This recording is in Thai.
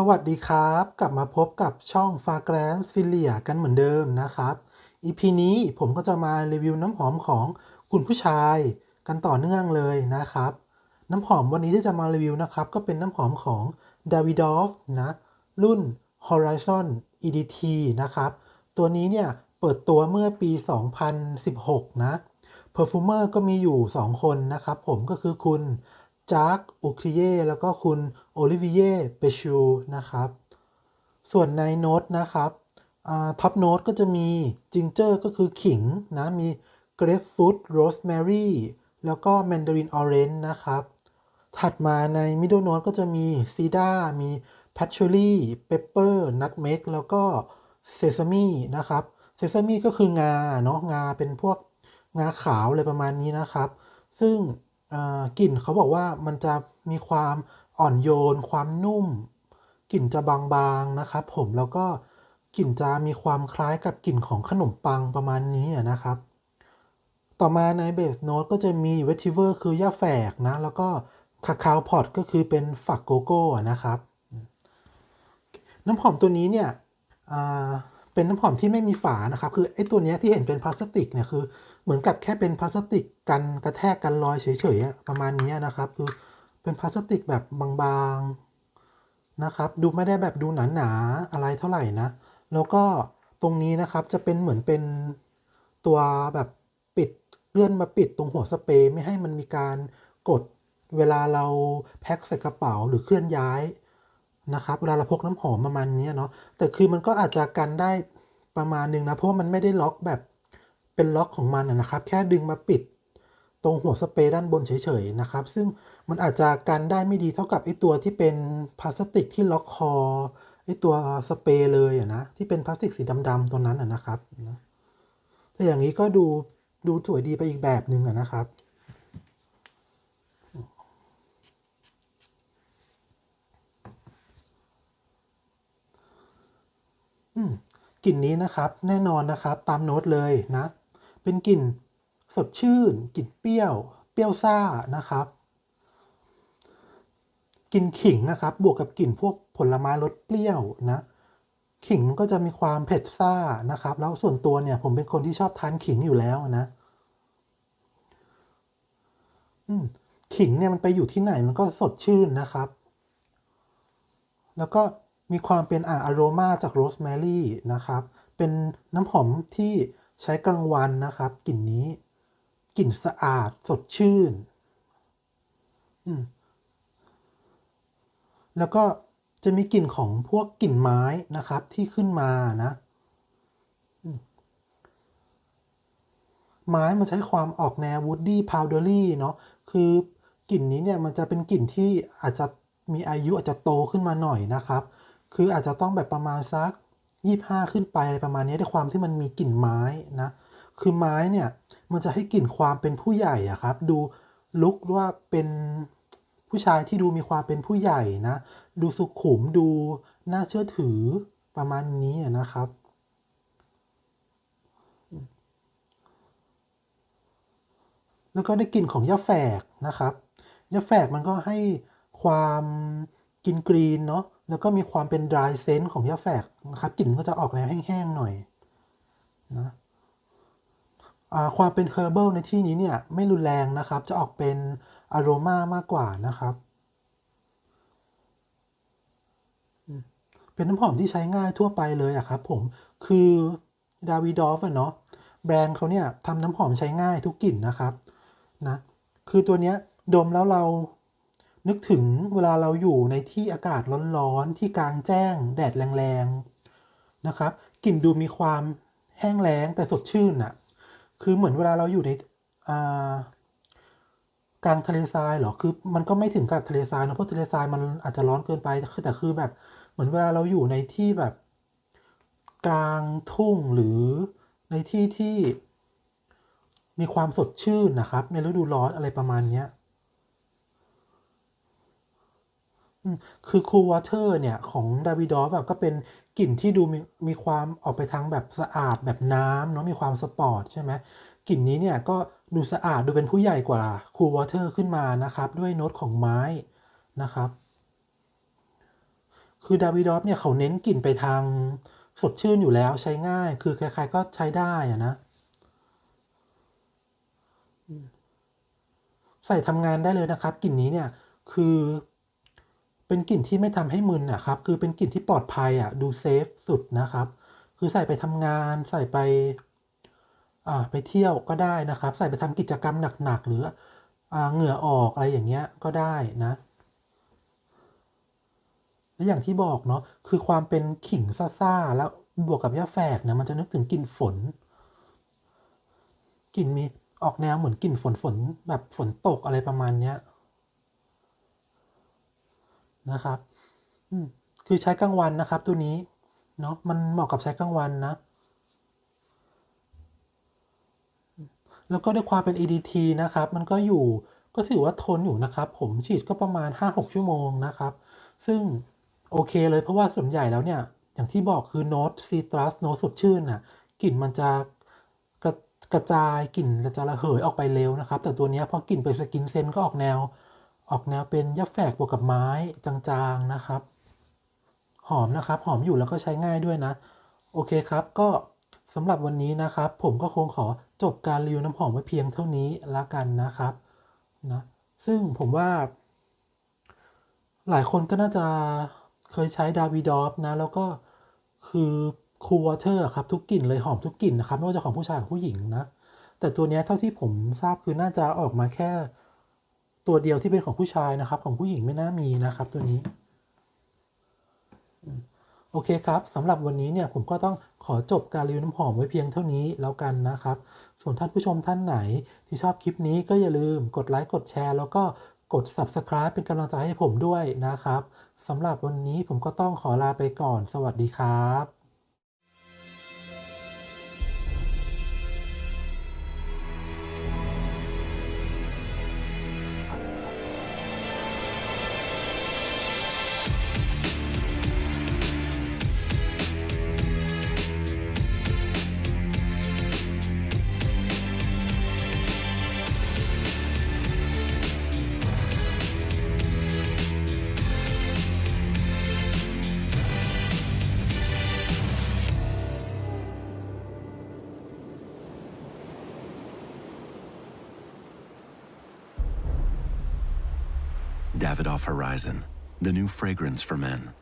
สวัสดีครับ กลับมาพบกับช่อง f a g r a n c e f i l i a กันเหมือนเดิมนะครับ EP นี้ผมก็จะมารีวิวน้ำหอมของคุณผู้ชายกันต่อเนื่องเลยนะครับ น้ำหอมวันนี้ที่จะมารีวิวนะครับ ก็เป็นน้ำหอมของ Davidoff นะรุ่น Horizon EDT นะครับ ตัวนี้เนี่ยเปิดตัวเมื่อปี 2016 นะ Perfumer ก็มีอยู่ 2 คนนะครับ ผมก็คือคุณ จาก อุคริเย่ แล้วก็คุณ โอลิเวียเปชูนะครับ ส่วนในโน้ตนะครับท็อปโน้ตก็จะมีจิงเจอร์ก็คือขิงนะ มีเกรฟฟูดโรสแมรี่แล้วก็แมนดารินออเรนจ์นะครับ ถัดมาในมิดเดิลโน้ตก็จะมีซีดามีแพชชูรี่เปปเปอร์นัทเมกแล้วก็เซซามีนะครับเซซามีก็คืองาเนาะงาเป็นพวกงาขาวอะไรประมาณนี้นะครับ ซึ่ง กลิ่นเขาบอกว่ามันจะมีความอ่อนโยน ความนุ่ม กลิ่นจะบางๆนะครับ ผมแล้วก็กลิ่นจะมีความคล้ายกับกลิ่นของขนมปังประมาณนี้นะครับ ต่อมาในเบสโน้ตก็จะมีเวทิเวอร์คือย่าแฝกนะ แล้วก็คาคาวพอตก็คือเป็นฝักโกโก้นะครับ น้ำหอมตัวนี้เนี่ยเป็นน้ำหอมที่ไม่มีฝานะครับ คือไอ้ตัวนี้ที่เห็นเป็นพลาสติกเนี่ยคือ เหมือนกับแค่เป็นพลาสติกกันกระแทกกันรอยเฉยๆประมาณนี้นะครับคือเป็นพลาสติกแบบบางๆนะครับ ดูไม่ได้แบบดูหนาๆอะไรเท่าไหร่นะ แล้วก็ตรงนี้นะครับจะเป็นเหมือนเป็นตัวแบบปิดเลื่อนมาปิดตรงหัวสเปรย์ไม่ให้มันมีการกดเวลาเราแพ็คใส่กระเป๋าหรือเคลื่อนย้ายนะครับเวลาเราพกน้ำหอมประมาณนี้เนาะแต่คือมันก็อาจจะกันได้ประมาณนึงนะเพราะมันไม่ได้ล็อกแบบ เป็นล็อกของมันนะครับ แค่ดึงมาปิดตรงหัวสเปรย์ด้านบนเฉยๆนะครับ ซึ่งมันอาจจะกันได้ไม่ดีเท่ากับไอตัวที่เป็นพลาสติกที่ล็อกคอไอตัวสเปรย์เลยอะนะที่เป็นพลาสติกสีดำๆตัวนั้นอะนะครับแต่อย่างนี้ก็ดูดูสวยดีไปอีกแบบหนึ่งอะนะครับกลิ่นนี้นะครับแน่นอนนะครับตามโน้ตเลยนะ เป็นกลิ่นสดชื่น กลิ่นเปรี้ยว เปรี้ยวซ่านะครับ กลิ่นขิงนะครับ บวกกับกลิ่นพวกผลไม้รสเปรี้ยวนะ ขิงก็จะมีความเผ็ดซ่านะครับ แล้วส่วนตัวเนี่ยผมเป็นคนที่ชอบทานขิงอยู่แล้วนะขิงเนี่ยมันไปอยู่ที่ไหนมันก็สดชื่นนะครับ แล้วก็มีความเป็นอะอโรมาจากโรสแมรี่นะครับ เป็นน้ำหอมที่ ใช้กลางวันนะครับ กลิ่นนี้ กลิ่นสะอาดสดชื่น แล้วก็จะมีกลิ่นของพวกกลิ่นไม้นะครับที่ขึ้นมานะไม้มันใช้ความออกแนววูดดี้พาวเดอรี่เนาะคือกลิ่นนี้เนี่ยมันจะเป็นกลิ่นที่อาจจะมีอายุอาจจะโตขึ้นมาหน่อยนะครับ คืออาจจะต้องแบบประมาณสัก ยี่ห้าขึ้นไปอะไรประมาณนี้ด้วยความที่มันมีกลิ่นไม้นะ คือไม้เนี่ยมันจะให้กลิ่นความเป็นผู้ใหญ่อะครับ ดูลุกว่าเป็นผู้ชายที่ดูมีความเป็นผู้ใหญ่นะ ดูสุขุมดูน่าเชื่อถือประมาณนี้นะครับ แล้วก็ได้กลิ่นของยาแฝกนะครับยาแฝกมันก็ให้ความกินกรีนเนาะ แล้วก็มีความเป็นดรายเซนต์ของยาแฝกนะครับกลิ่นก็จะออกแนวแห้งๆหน่อยนะความเป็นเฮอร์เบิลในที่นี้เนี่ยไม่รุนแรงนะครับ จะออกเป็นอารมามากกว่านะครับ เป็นน้ำหอมที่ใช้ง่ายทั่วไปเลยอะครับผมคือดาวิดอฟเนาะแบรนด์เขาเนี่ยทำน้ำหอมใช้ง่ายทุกกลิ่นนะครับนะคือตัวเนี้ยดมแล้วเรา นึกถึงเวลาเราอยู่ในที่อากาศร้อนๆ ที่กลางแจ้ง แดดแรงๆ นะครับ กลิ่นดูมีความแห้งแล้งแต่สดชื่นอะคือเหมือนเวลาเราอยู่ในกลางทะเลทรายเหรอ คือมันก็ไม่ถึงกับทะเลทรายนะเพราะทะเลทรายมันอาจจะร้อนเกินไป แต่คือแบบเหมือนเวลาเราอยู่ในที่แบบกลางทุ่งหรือในที่ที่มีความสดชื่นนะครับ ในฤดูร้อนอะไรประมาณนี้ คือคูลวอเตอร์เนี่ย ของดาวิดอฟก็เป็นกลิ่นที่ดูมีมีความออกไปทางแบบสะอาดแบบน้ำเนาะมีความสปอร์ตใช่ไหมกลิ่นนี้เนี่ยก็ดูสะอาดดูเป็นผู้ใหญ่กว่าคูลวอเตอร์ขึ้นมานะครับ ด้วยโน้ตของไม้นะครับคคือดาวิดอฟเนี่ยเขาเน้นกลิ่นไปทางสดชื่นอยู่แล้วใช้ง่าย คือใครๆก็ใช้ได้อะนะใส่ทำงานได้เลยนะครับกลิ่นนี้เนี่ยคือ เป็นกลิ่นที่ไม่ทำให้มึนนะครับ คือเป็นกลิ่นที่ปลอดภัยอะ ดูเซฟสุดนะครับ คือใส่ไปทำงาน ใส่ไปอ่าไปเที่ยวก็ได้นะครับ ใส่ไปทำกิจกรรมหนักๆหรืออ่าเหงื่อออกอะไรอย่างเงี้ยก็ได้นะและอย่างที่บอกเนาะคือความเป็นขิงซ่าๆแล้วบวกกับยาแฝกเนี่ยมันจะนึกถึงกลิ่นฝนกลิ่นมีออกแนวเหมือนกลิ่นฝนฝนแบบฝนตกอะไรประมาณเนี้ย นะครับอืมคือใช้กลางวันนะครับ ตัวนี้เนาะมันเหมาะกับใช้กลางวันนะ แล้วก็ด้วยความเป็น EDT นะครับ มันก็อยู่ก็ถือว่าทนอยู่นะครับ ผมฉีดก็ประมาณ 5-6 ชั่วโมงนะครับ ซึ่งโอเคเลยเพราะว่าส่วนใหญ่แล้วเนี่ย อย่างที่บอกคือโน้ตซีตรัสโน้ตสดชื่นน่ะกลิ่นมันจะกระกระจายกลิ่นจะระเหยออกไปเร็วนะครับ แต่ตัวนี้พอกลิ่นไปสกินเซนก็ออกแนว ออกแนวเป็นยับแฝกบวกกับไม้จางๆนะครับ หอมนะครับ หอมอยู่แล้วก็ใช้ง่ายด้วยนะ โอเคครับ ก็สำหรับวันนี้นะครับ ผมก็คงขอจบการรีวิวน้ำหอมไว้เพียงเท่านี้ละกันนะครับนะซึ่งผมว่า หลายคนก็น่าจะเคยใช้ดาวิดอฟนะ แล้วก็คือคูลวอเตอร์ครับ ทุกกลิ่นเลยหอมทุกกลิ่นนะครับ ไม่ว่าจะของผู้ชายหรือผู้หญิงนะ แต่ตัวเนี้ยเท่าที่ผมทราบคือน่าจะออกมาแค่ ตัวเดียวที่เป็นของผู้ชายนะครับ ของผู้หญิงไม่น่ามีนะครับตัวนี้ โอเคครับสำหรับวันนี้เนี่ยผมก็ต้องขอจบการรีวิวน้ำหอมไว้เพียงเท่านี้แล้วกันนะครับ ส่วนท่านผู้ชมท่านไหนที่ชอบคลิปนี้ก็อย่าลืมกดไลค์กดแชร์ แล้วก็กด Subscribe เป็นกำลังใจให้ผมด้วยนะครับสำหรับวันนี้ผมก็ต้องขอลาไปก่อน สวัสดีครับ Davidoff Horizon, the new fragrance for men.